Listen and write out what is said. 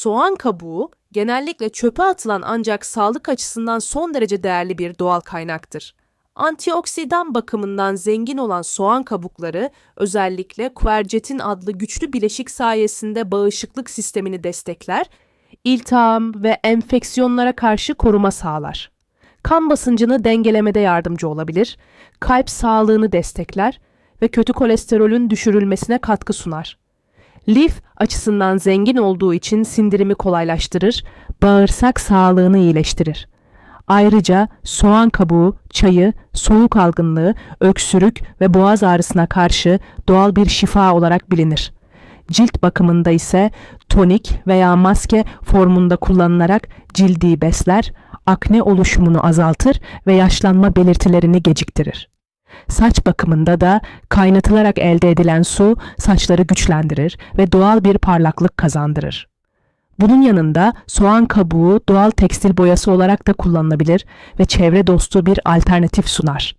Soğan kabuğu genellikle çöpe atılan ancak sağlık açısından son derece değerli bir doğal kaynaktır. Antioksidan bakımından zengin olan soğan kabukları özellikle kuercetin adlı güçlü bileşik sayesinde bağışıklık sistemini destekler, iltiham ve enfeksiyonlara karşı koruma sağlar. Kan basıncını dengelemede yardımcı olabilir, kalp sağlığını destekler ve kötü kolesterolün düşürülmesine katkı sunar. Lif açısından zengin olduğu için sindirimi kolaylaştırır, bağırsak sağlığını iyileştirir. Ayrıca soğan kabuğu, çayı, soğuk algınlığı, öksürük ve boğaz ağrısına karşı doğal bir şifa olarak bilinir. Cilt bakımında ise tonik veya maske formunda kullanılarak cildi besler, akne oluşumunu azaltır ve yaşlanma belirtilerini geciktirir. Saç bakımında da kaynatılarak elde edilen su saçları güçlendirir ve doğal bir parlaklık kazandırır. Bunun yanında soğan kabuğu doğal tekstil boyası olarak da kullanılabilir ve çevre dostu bir alternatif sunar.